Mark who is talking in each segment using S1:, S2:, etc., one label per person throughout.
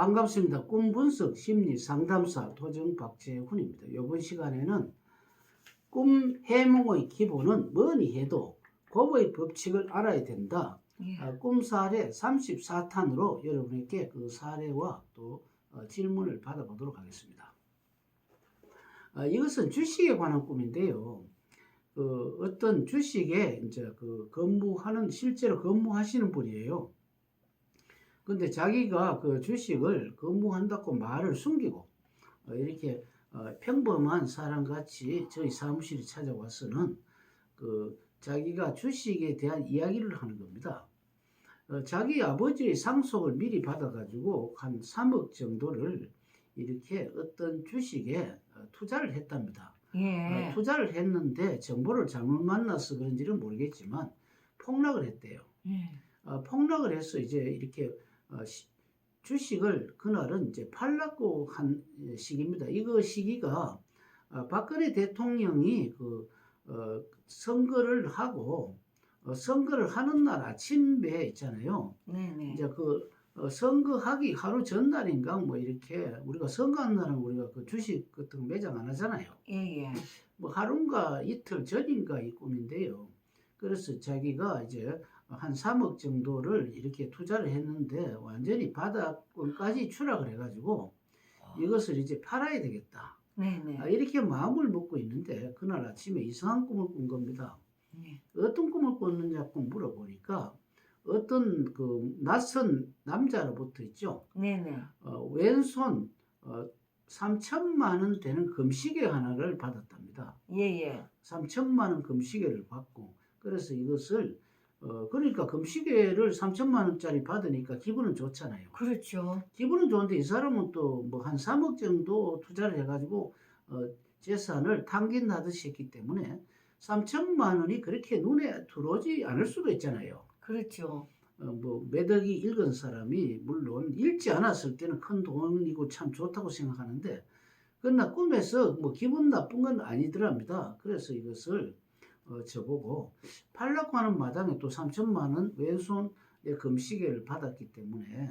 S1: 반갑습니다. 꿈 분석 심리 상담사 도정 박재훈입니다. 이번 시간에는 꿈 해몽의 기본은 뭐니 해도 법의 법칙을 알아야 된다.
S2: 예.
S1: 아, 꿈 사례 34탄으로 여러분에게 그 사례와 또 어, 질문을 받아보도록 하겠습니다. 아, 이것은 주식에 관한 꿈인데요. 그 어떤 주식에 이제 그 근무하는 실제로 근무하시는 분이에요. 근데 자기가 그 주식을 근무한다고 말을 숨기고 어, 이렇게 어, 평범한 사람 같이 저희 사무실에 찾아와서는 그 자기가 주식에 대한 이야기를 하는 겁니다. 어, 자기 아버지의 상속을 미리 받아가지고 한 3억 정도를 이렇게 어떤 주식에 어, 투자를 했답니다.
S2: 예.
S1: 어, 투자를 했는데 정보를 잘못 만나서 그런지는 모르겠지만 폭락을 했대요.
S2: 예.
S1: 어, 폭락을 해서 이제 이렇게 주식을 그날은 이제 팔라고 한 시기입니다. 이거 시기가 어, 박근혜 대통령이 그 어, 선거를 하고 어, 선거를 하는 날 아침에 있잖아요.
S2: 네네.
S1: 이제 그 어, 선거하기 하루 전날인가 뭐 이렇게 우리가 선거하는 날은 우리가 그 주식 같은 거 매장 안 하잖아요.
S2: 예예.
S1: 뭐 하루인가 이틀 전인가 이 꿈인데요. 그래서 자기가 이제 한 3억 정도를 이렇게 투자를 했는데 완전히 바닥권까지 추락을 해가지고 이것을 이제 팔아야 되겠다.
S2: 네네.
S1: 아, 이렇게 마음을 먹고 있는데 그날 아침에 이상한 꿈을 꾼 겁니다.
S2: 예.
S1: 어떤 꿈을 꿨느냐고 물어보니까 어떤 그 낯선 남자로부터 있죠.
S2: 네네.
S1: 어, 왼손 어, 3천만 원 되는 금시계 하나를 받았답니다.
S2: 예예.
S1: 3천만 원 금시계를 받고 그래서 이것을 어 그러니까 금시계를 3천만 원짜리 받으니까 기분은 좋잖아요.
S2: 그렇죠.
S1: 기분은 좋은데 이 사람은 또 뭐 한 3억 정도 투자를 해가지고 어 재산을 탕진하듯이 했기 때문에 3천만 원이 그렇게 눈에 들어오지 않을 수도 있잖아요.
S2: 그렇죠.
S1: 어, 뭐 매덕이 읽은 사람이 물론 읽지 않았을 때는 큰 돈이고 참 좋다고 생각하는데 그러나 꿈에서 뭐 기분 나쁜 건 아니더랍니다. 그래서 이것을 어, 저보고 팔라고 하는 마당에 또 3천만 원 왼손에 금시계를 받았기 때문에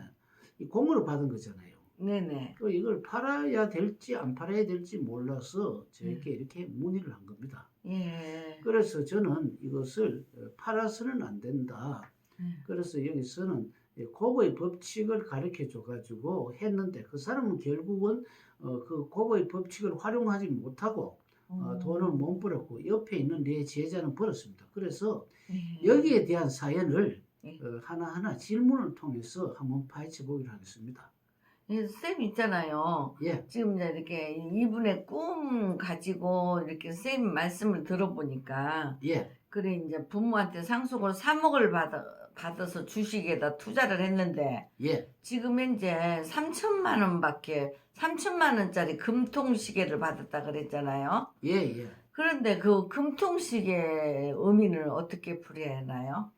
S1: 이 공으로 받은 거잖아요.
S2: 네네.
S1: 그 이걸 팔아야 될지 안 팔아야 될지 몰라서 저에게 이렇게 문의를 한 겁니다.
S2: 예.
S1: 그래서 저는 이것을 어, 팔아서는 안 된다.
S2: 음.
S1: 그래서 여기서는 고거의 법칙을 가르쳐 줘가지고 했는데 그 사람은 결국은 어, 그 고거의 법칙을 활용하지 못하고 어,
S2: 음.
S1: 돈을 못 벌었고 옆에 있는 내 제자는 벌었습니다. 그래서
S2: 예.
S1: 여기에 대한 사연을
S2: 예.
S1: 어, 하나하나 질문을 통해서 한번 파헤쳐 보기로 하겠습니다.
S2: 예, 쌤 있잖아요.
S1: 예,
S2: 지금 이제 이렇게 이분의 꿈 가지고 이렇게 쌤 말씀을 들어보니까
S1: 예,
S2: 그래 이제 부모한테 상속을 3억을 받아 받아서 주식에다 투자를 했는데
S1: 예,
S2: 지금 현재 3천만 원밖에 3천만 원짜리 금통시계를 받았다 그랬잖아요.
S1: 예, 예.
S2: 그런데 그 금통시계의 의미는 어떻게 풀이해야 하나요?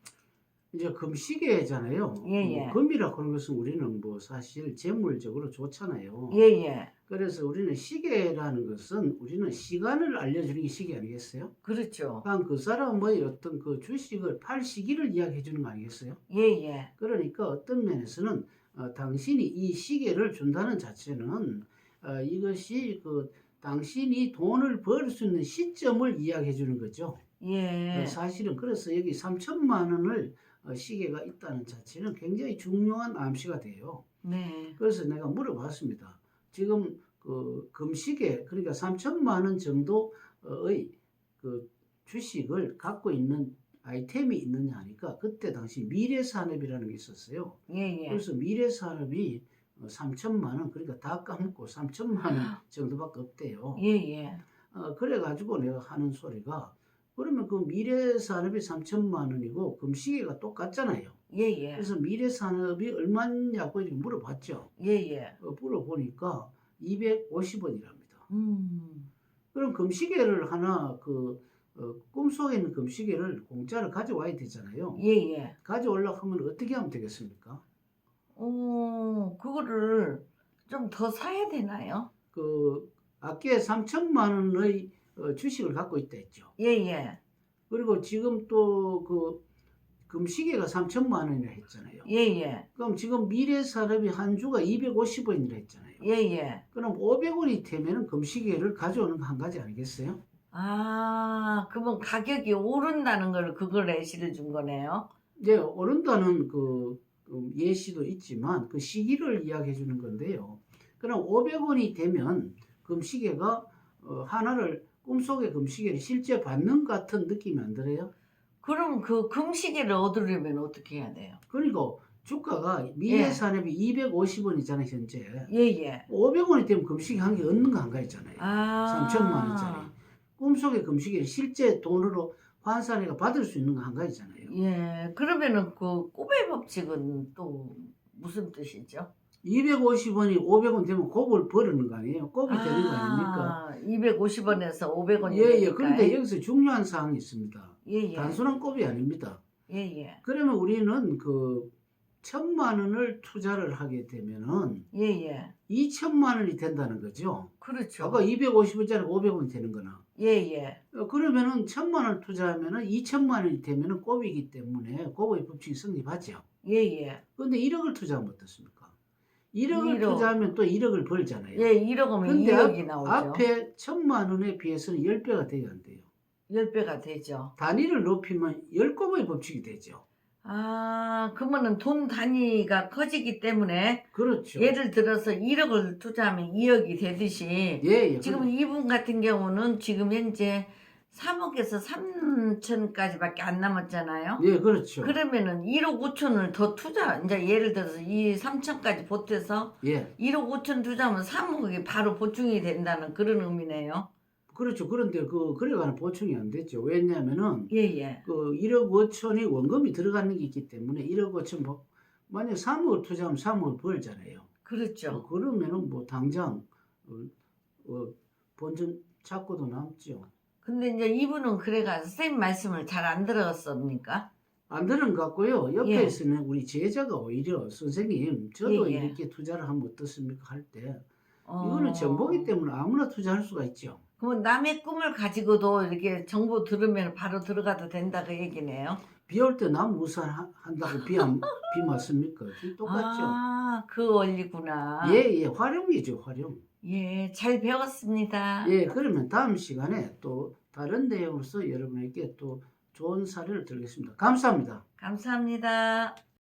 S1: 이제 금시계잖아요.
S2: 예, 예.
S1: 뭐 금이라 그런 것은 우리는 뭐 사실 재물적으로 좋잖아요.
S2: 예 예.
S1: 그래서 우리는 시계라는 것은 우리는 시간을 알려주는 게 시계 아니겠어요?
S2: 그렇죠.
S1: 그러니까 그 사람의 어떤 그 주식을 팔 시기를 이야기해 주는 거 아니겠어요?
S2: 예 예.
S1: 그러니까 어떤 면에서는 어, 당신이 이 시계를 준다는 자체는 어, 이것이 그 당신이 돈을 벌 수 있는 시점을 이야기해 주는 거죠.
S2: 예.
S1: 어, 사실은 그래서 여기 3천만 원을 어, 시계가 있다는 자체는 굉장히 중요한 암시가 돼요.
S2: 네.
S1: 그래서 내가 물어봤습니다. 지금 그 금시계 그러니까 3천만 원 정도의 그 주식을 갖고 있는 아이템이 있느냐 하니까 그때 당시 미래산업이라는 게 있었어요.
S2: 예 예.
S1: 그래서 미래산업이 3천만 원 그러니까 다 까먹고 3천만 원 정도밖에 없대요.
S2: 예 예.
S1: 어, 그래가지고 내가 하는 소리가 그러면 그 미래산업이 3천만 원이고 금시계가 똑같잖아요.
S2: 예 예.
S1: 그래서 미래 산업이 얼마냐고 이렇게 물어봤죠.
S2: 예 예.
S1: 어, 물어보니까 250원이랍니다.
S2: 음.
S1: 그럼 금시계를 하나 그 어, 꿈속에 있는 금시계를 공짜로 가져와야 되잖아요.
S2: 예 예.
S1: 가져오려고 하면 어떻게 하면 되겠습니까?
S2: 오, 그거를 좀 더 사야 되나요?
S1: 그 아께 3천만 원의 어, 주식을 갖고 있다 했죠.
S2: 예 예.
S1: 그리고 지금 또그 금시계가 3천만 원이라 했잖아요.
S2: 예 예
S1: 그럼 지금 미래산업이 한 주가 250원이라 했잖아요.
S2: 예 예.
S1: 그럼 500원이 되면 금시계를 가져오는 거 한 가지 아니겠어요?
S2: 아 그러면 가격이 오른다는 걸 그걸 예시를 준 거네요.
S1: 이제 오른다는 그, 그 예시도 있지만 그 시기를 이야기해 주는 건데요. 그럼 500원이 되면 금시계가 어, 하나를 꿈속의 금시계를 실제 받는 것 같은 느낌이 안 들어요?
S2: 그럼 그 금시계를 얻으려면 어떻게 해야 돼요?
S1: 그러니까 주가가 미래산업이 250원이잖아요 현재.
S2: 예예.
S1: 500원이 되면 금시계 한개 얻는 거한가 있잖아요.
S2: 아
S1: 3천만 원짜리. 꿈속의 금시계를 실제 돈으로 환산해가 받을 수 있는 거 한 가지잖아요.
S2: 예 그러면은 그 꼬베 법칙은 또 무슨 뜻이죠?
S1: 250원이 500원 되면 곱을 버리는 거 아니에요? 곱이 되는 거 아닙니까?
S2: 250원에서 500원이
S1: 예, 예.
S2: 되니까.
S1: 그런데 여기서 중요한 사항이 있습니다.
S2: 예 예.
S1: 단순한 곱이 아닙니다.
S2: 예 예.
S1: 그러면 우리는 그 천만 원을 투자를 하게 되면은
S2: 예 예.
S1: 2천만 원이 된다는 거죠.
S2: 그렇죠.
S1: 아까 250원짜리 500원이 되는 거나.
S2: 예예.
S1: 어, 그러면은 천만 원 투자하면은 2천만 원이 되면은 곱이기 때문에 곱의 법칙이 성립하죠.
S2: 예예.
S1: 근데 1억을 투자하면 어떻습니까? 1억을
S2: 일억.
S1: 투자하면 또 1억을 벌잖아요.
S2: 예 1억 하면
S1: 근데
S2: 2억이 나오죠.
S1: 앞에 천만 원에 비해서는 10배가 돼야 안 돼요.
S2: 10배가 되죠.
S1: 단위를 높이면 10곱의 법칙이 되죠.
S2: 아, 그러면은 돈 단위가 커지기 때문에
S1: 그렇죠.
S2: 예를 들어서 1억을 투자하면 2억이 되듯이
S1: 예, 예.
S2: 지금 이분 같은 경우는 지금 현재 3억에서 3천까지밖에 안 남았잖아요.
S1: 예, 그렇죠.
S2: 그러면은 1억 5천을 더 투자, 이제 예를 들어서 이 3천까지 보태서
S1: 예.
S2: 1억 5천 투자하면 3억이 바로 보충이 된다는 그런 의미네요.
S1: 그렇죠. 그런데 그 그래가는 보충이 안 됐죠. 왜냐하면은
S2: 예, 예.
S1: 그 1억 5천이 원금이 들어가는 게 있기 때문에 1억 5천 뭐 만약 3억을 투자하면 3억을 벌잖아요. 어,
S2: 그렇죠.
S1: 그러면은 뭐 당장 어, 어, 본전 찾고도 남죠.
S2: 근데 이제 이분은 그래가 선생님 말씀을 잘 안 들었습니까?
S1: 안 되는 것 같고요. 옆에
S2: 예.
S1: 있는 우리 제자가 오히려 선생님 저도
S2: 예, 예.
S1: 이렇게 투자를 하면 어떻습니까 할때
S2: 어...
S1: 이거는 정보기 때문에 아무나 투자할 수가 있죠.
S2: 그러면 남의 꿈을 가지고도 이렇게 정보 들으면 바로 들어가도 된다 그 얘기네요.
S1: 비 올 때 남 우산 하- 한다고 비 안 비 맞습니까? 똑같죠.
S2: 아, 그 원리구나.
S1: 예, 예, 활용이죠, 활용.
S2: 예, 잘 배웠습니다.
S1: 예, 그러면 다음 시간에 또 다른 내용으로서 여러분에게 또 좋은 사례를 들겠습니다. 감사합니다.
S2: 감사합니다.